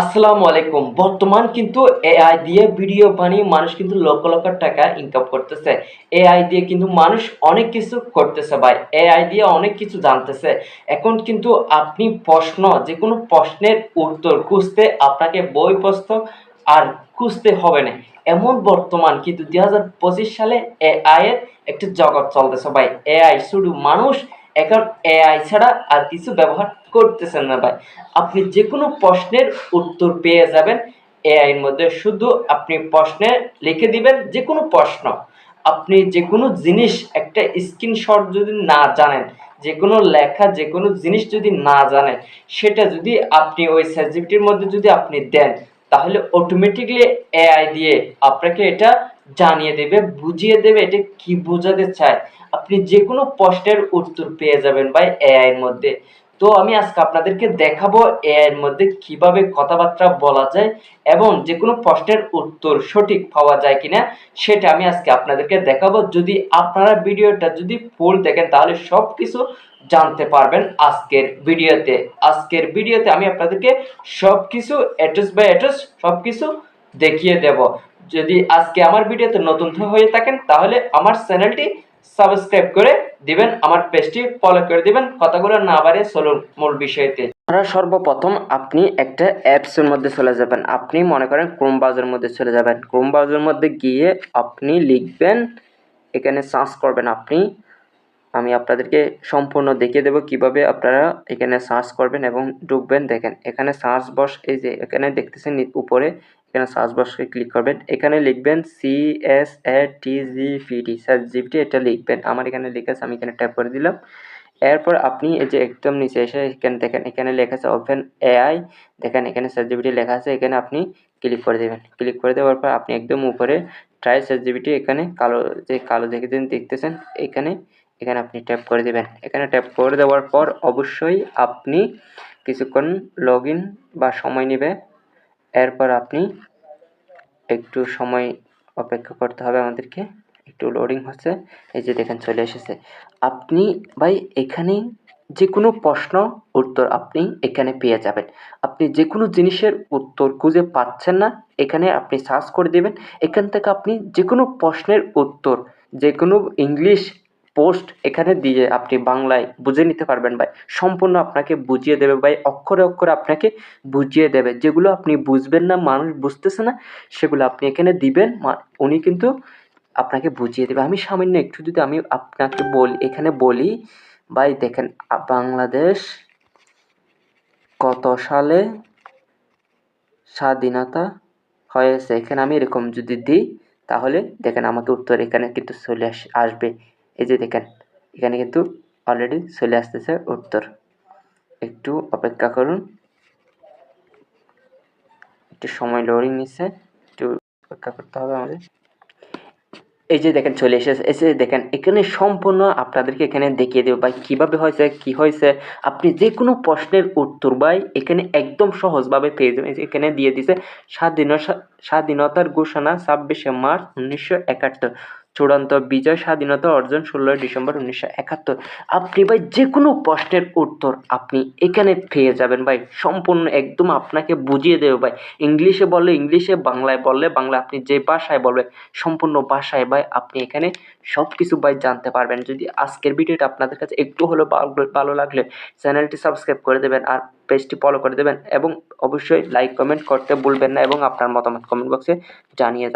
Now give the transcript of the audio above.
আসসালামু আলাইকুম। বর্তমান কিন্তু এআই দিয়ে ভিডিও বানিয়ে মানুষ কিন্তু লক্ষ লক্ষ টাকা ইনকাম করতেছে। এআই দিয়ে কিন্তু মানুষ অনেক কিছু করতেছে ভাই। এআই দিয়ে অনেক কিছু জানতেছে। এখন কিন্তু আপনি প্রশ্ন যে কোনো প্রশ্নের উত্তর খুঁজতে আপনাকে বই পুস্তক আর খুঁজতে হবে না। এমন বর্তমান কিন্তু দুই হাজার পঁচিশ সালে এআই এর একটি জগৎ চলতেছে ভাই। এআই শুধু মানুষ এখন এআই ছাড়া আর কিছু ব্যবহার করতেছেন না ভাই। আপনি যে কোনো প্রশ্নের উত্তর পেয়ে যাবেন। এআই এর মধ্যে শুধু আপনি প্রশ্নে লিখে দিবেন যে কোনো প্রশ্ন। আপনি যে কোনো জিনিস একটা স্ক্রিনশট যদি না জানেন যে কোনো লেখা যে কোনো জিনিস যদি না জানেন, সেটা যদি আপনি ওই সাবজেক্টের মধ্যে যদি আপনি দেন, তাহলে অটোমেটিকলি এআই দিয়ে আপনাকে এটা জানিয়ে দেবে, বুঝিয়ে দেবে এটা কি বোঝাতে চায়। আপনি যে কোনো প্রশ্নের উত্তর পেয়ে যাবেন ভাই এআই এর মধ্যে। তো আমি আজকে আপনাদেরকে দেখাবো এআই এর মধ্যে কীভাবে কথাবার্তা বলা যায় এবং যে কোনো প্রশ্নের উত্তর সঠিক পাওয়া যায় কিনা, সেটা আমি আজকে আপনাদেরকে দেখাবো। যদি আপনারা ভিডিওটা যদি ফুল দেখেন, তাহলে সব কিছু জানতে পারবেন আজকের ভিডিওতে। আজকের ভিডিওতে আমি আপনাদেরকে সব কিছু অ্যাড্রেস বাই অ্যাড্রেস সব কিছু দেখিয়ে দেব। যদি আজকে আমার ভিডিওতে নতুন হয়ে থাকেন, তাহলে আমার চ্যানেলটি সাবস্ক্রাইব করে দিবেন, আমার পেজটি ফলো করে দিবেন, কথাগুলো না বাড়ে চলুন মূল বিষয়তে আপনারা সর্বপ্রথম আপনি একটা অ্যাপসের মধ্যে চলে যাবেন। আপনি মনে করেন ক্রোম ব্রাউজারের মধ্যে চলে যাবেন। ক্রোম ব্রাউজারের মধ্যে গিয়ে আপনি লিখবেন, এখানে সার্চ করবেন আপনি। আমি আপনাদেরকে সম্পূর্ণ দেখিয়ে দেবো কীভাবে আপনারা এখানে সার্চ করবেন এবং ঢুকবেন। দেখেন, এখানে সার্চ বক্স এই যে এখানে দেখতেছেন, উপরে এখানে সার্চ বক্সে ক্লিক করবেন। এখানে লিখবেন C S A T G T search GPT এটা লিখবেন। আমার এখানে লেখা আছে, আমি এখানে ট্যাপ করে দিলাম। এরপর আপনি এই যে একদম নিচে এসে এখানে দেখেন, এখানে লেখা আছে ওপেন এআই দেখেন, এখানে সার্চ জিপিটি লেখা আছে, এখানে আপনি ক্লিক করে দেবেন। ক্লিক করে দেওয়ার পর আপনি একদম উপরে ট্রাই সার্চ জিপিটি এখানে কালো, যে কালো দেখেছেন দেখতেছেন, এখানে এখানে আপনি ট্যাপ করে দেবেন। এখানে ট্যাপ করে দেওয়ার পর অবশ্যই আপনি কিছুক্ষণ লগ বা সময় নেবে। এরপর আপনি একটু সময় অপেক্ষা করতে হবে আমাদেরকে। একটু লোডিং হচ্ছে, এই যে দেখেন চলে এসেছে। আপনি ভাই এখানে যে কোনো প্রশ্ন উত্তর আপনি এখানে পেয়ে যাবেন। আপনি যে কোনো জিনিসের উত্তর খুঁজে পাচ্ছেন না, এখানে আপনি সার্চ করে দেবেন। এখান থেকে আপনি যে কোনো প্রশ্নের উত্তর যে কোনো ইংলিশ পোস্ট এখানে দিয়ে আপনি বাংলায় বুঝে নিতে পারবেন ভাই। সম্পূর্ণ আপনাকে বুঝিয়ে দেবে ভাই, অক্ষরে অক্ষরে আপনাকে বুঝিয়ে দেবে। যেগুলো আপনি বুঝবেন না, মানুষ বুঝতেছে না, সেগুলো আপনি এখানে দিবেন উনি কিন্তু আপনাকে বুঝিয়ে দেবে। আমি সামান্য একটু যদি আমি আপনাকে বলি, এখানে বলি, ভাই দেখেন বাংলাদেশ কত সালে স্বাধীনতা হয়েছে? এখানে আমি এরকম যদি দিই, তাহলে দেখেন আমাকে উত্তর এখানে কিন্তু চলে আস, আসবে। এই যে দেখেন, এখানে কিন্তু অলরেডি চলে আসতেছে উত্তর। একটু অপেক্ষা করুন। একটু সময় লোডিং নিচ্ছে, একটু অপেক্ষা করতে হবে আমাদের। এই যে দেখেন, চলে এসেছে। এসে দেখেন, এখানে সম্পূর্ণ আপনাদেরকে এখানে দেখিয়ে দেবো ভাই, কীভাবে হয়েছে, কি হয়েছে। আপনি যে কোনো প্রশ্নের উত্তর ভাই, এখানে একদম সহজভাবে পেয়ে যাবেন। এখানে দিয়ে দিছে, স্বাধীনতা, স্বাধীনতার ঘোষণা ছাব্বিশে মার্চ উনিশশো একাত্তর। চূড়ান্ত বিজয় স্বাধীনতা অর্জন ষোলোই ডিসেম্বর উনিশশো একাত্তর। আপনি ভাই যে কোনো প্রশ্নের উত্তর আপনি এখানে পেয়ে যাবেন ভাই। সম্পূর্ণ একদম আপনাকে বুঝিয়ে দেবে ভাই। ইংলিশে বললে ইংলিশে, বাংলায় বললে বাংলা। আপনি যে ভাষায় বলবেন, সম্পূর্ণ ভাষায় ভাই আপনি এখানে সব কিছু ভাই জানতে পারবেন। যদি আজকের ভিডিওটা আপনাদের কাছে একটু হলেও ভালো লাগলে চ্যানেলটি সাবস্ক্রাইব করে দেবেন আর পেজটি ফলো করে দেবেন এবং অবশ্যই লাইক, কমেন্ট করতে ভুলবেন না এবং আপনার মতামত কমেন্ট বক্সে জানিয়ে